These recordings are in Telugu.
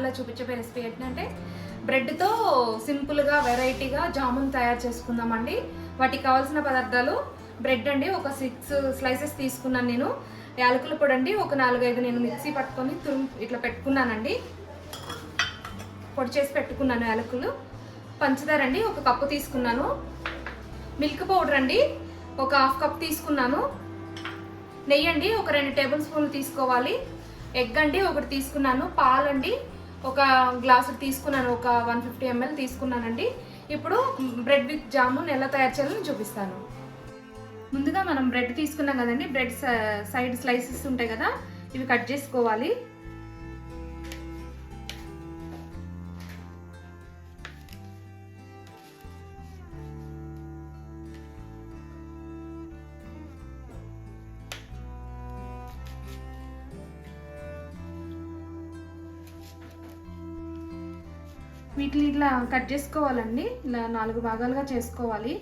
చూపించే రెసిపీ ఏంటంటే బ్రెడ్తో సింపుల్గా వెరైటీగా జామున్ తయారు చేసుకుందామండి. వాటికి కావాల్సిన పదార్థాలు బ్రెడ్ అండి ఒక సిక్స్ స్లైసెస్ తీసుకున్నాను నేను. యాలకుల పొడి అండి ఒక నాలుగైదు నేను మిక్సీ పట్టుకొని తురుము ఇట్లా పెట్టుకున్నానండి. పొడి చేసి పెట్టుకున్నాను యాలకులు. పంచదార అండి ఒక కప్పు తీసుకున్నాను. మిల్క్ పౌడర్ అండి ఒక హాఫ్ కప్ తీసుకున్నాను. నెయ్యి అండి ఒక రెండు టేబుల్ స్పూన్లు తీసుకోవాలి. ఎగ్ అండి ఒకటి తీసుకున్నాను. పాలండి ఒక గ్లాసు తీసుకున్నాను ఒక వన్ ఫిఫ్టీ ఎంఎల్ తీసుకున్నానండి. ఇప్పుడు బ్రెడ్ విత్ జామున్ ఎలా తయారు చేయాలని చూపిస్తాను. ముందుగా మనం బ్రెడ్ తీసుకున్నాం కదండి బ్రెడ్ సైడ్ స్లైసెస్ ఉంటాయి కదా ఇవి కట్ చేసుకోవాలి. వీటిని ఇట్లా కట్ చేసుకోవాలండి. ఇలా నాలుగు భాగాలుగా చేసుకోవాలి.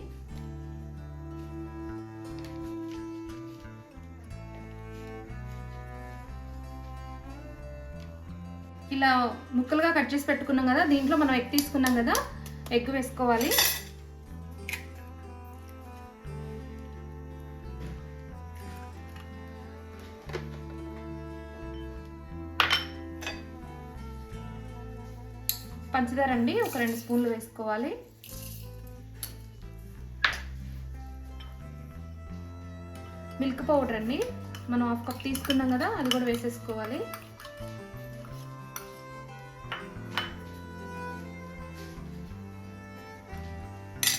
ఇలా ముక్కలుగా కట్ చేసి పెట్టుకున్నాం కదా దీంట్లో మనం ఎగ్ తీసుకున్నాం కదా ఎగ్ వేసుకోవాలి. పంచదార అండి ఒక రెండు స్పూన్లు వేసుకోవాలి. మిల్క్ పౌడర్ అండి మనం హాఫ్ కప్ తీసుకున్నాం కదా అది కూడా వేసేసుకోవాలి.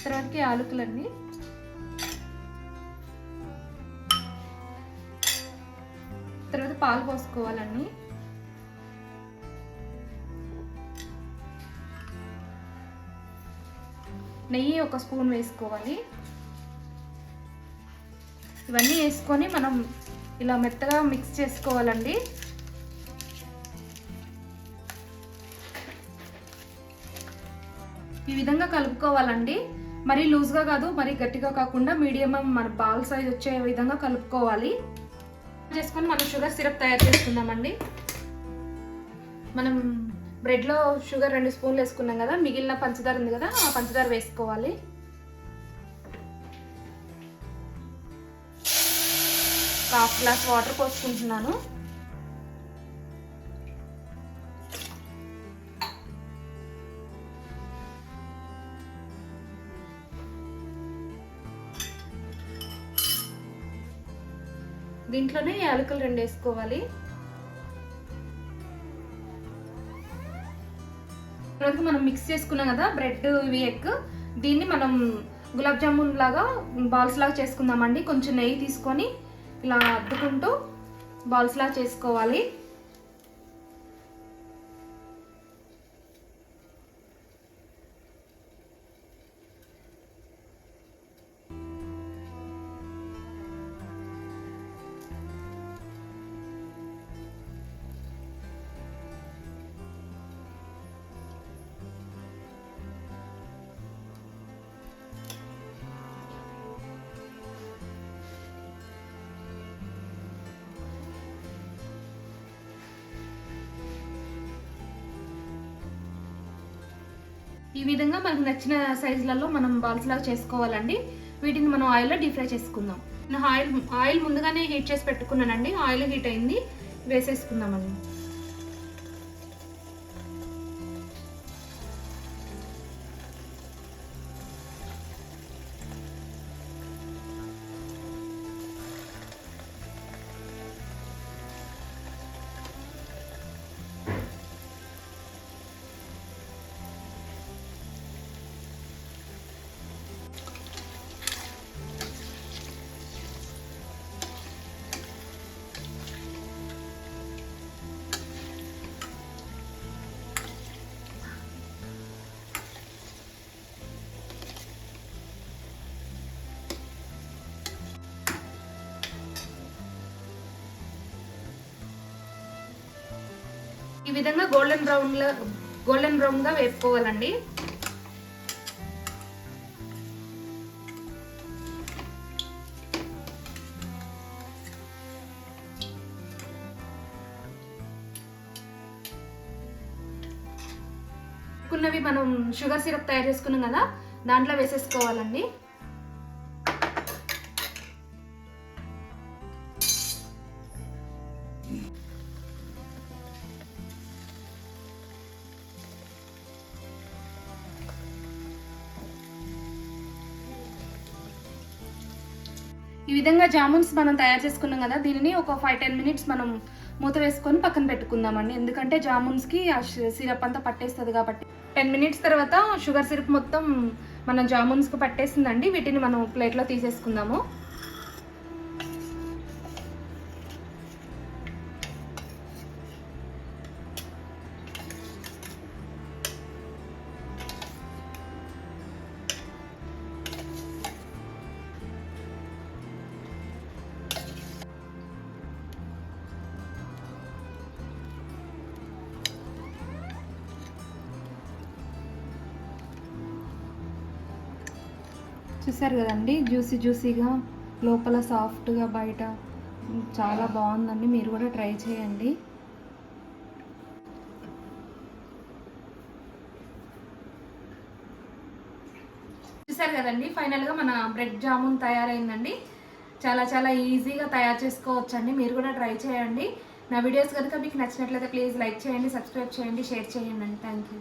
తర్వాతకి ఆలుకలండి. తర్వాత పాలు పోసుకోవాలండి. నెయ్యి ఒక స్పూన్ వేసుకోవాలి. ఇవన్నీ వేసుకొని మనం ఇలా మెత్తగా మిక్స్ చేసుకోవాలండి. ఈ విధంగా కలుపుకోవాలండి. మరీ లూజ్గా కాదు మరీ గట్టిగా కాకుండా మీడియం మన బాల్ సైజ్ వచ్చే విధంగా కలుపుకోవాలి. చేసుకొని మనం షుగర్ సిరప్ తయారు చేసుకుందామండి. మనం బ్రెడ్లో షుగర్ రెండు స్పూన్లు వేసుకున్నాం కదా మిగిలిన పంచదార ఉంది కదా ఆ పంచదార వేసుకోవాలి. హాఫ్ గ్లాస్ వాటర్ పోసుకుంటున్నాను. దీంట్లోనే యాలకులు రెండు వేసుకోవాలి. తర్వాత మనం మిక్స్ చేసుకున్నాం కదా బ్రెడ్ ఇవి ఎగ్ దీన్ని మనం గులాబ్ జామున్ లాగా బాల్స్ లాగా చేసుకుందామండి. కొంచెం నెయ్యి తీసుకొని ఇలా అద్దుకుంటూ బాల్స్ లాగా చేసుకోవాలి. ఈ విధంగా మనకు నచ్చిన సైజులలో మనం బాల్స్ లాగా చేసుకోవాలండి. వీటిని మనం ఆయిల్లో డీప్ ఫ్రై చేసుకుందాం. నేను ఆయిల్ ఆయిల్ ముందుగానే హీట్ చేసి పెట్టుకున్నానండి. ఆయిల్ హీట్ అయింది. వేసేసుకుందామండి. ఈ విధంగా గోల్డెన్ బ్రౌన్ గోల్డెన్ బ్రౌన్గా వేపుకోవాలండి ఉన్నవి మనం షుగర్ సిరప్ తయారు చేసుకున్నాం కదా దాంట్లో వేసేసుకోవాలండి. ఈ విధంగా జామున్స్ మనం తయారు చేసుకున్నాం కదా దీనిని ఒక ఫైవ్ టెన్ మినిట్స్ మనం మూత వేసుకొని పక్కన పెట్టుకుందామండి. ఎందుకంటే జామున్స్కి ఆ సిరప్ అంతా పట్టేస్తుంది కాబట్టి. టెన్ మినిట్స్ తర్వాత షుగర్ సిరప్ మొత్తం మన జామున్స్కి పట్టేసిందండి. వీటిని మనం ప్లేట్లో తీసేసుకుందాము. చూసారు కదండి? జ్యూసీ జ్యూసీగా లోపల సాఫ్ట్గా బయట. చాలా బాగుందండి. మీరు కూడా ట్రై చేయండి. చూసారు కదండి? ఫైనల్గా మన బ్రెడ్ జామున్ తయారైందండి. చాలా చాలా ఈజీగా తయారు చేసుకోవచ్చండి. మీరు కూడా ట్రై చేయండి. నా వీడియోస్ కనుక మీకు నచ్చినట్లయితే ప్లీజ్ లైక్ చేయండి సబ్స్క్రైబ్ చేయండి షేర్ చేయండి. Thank you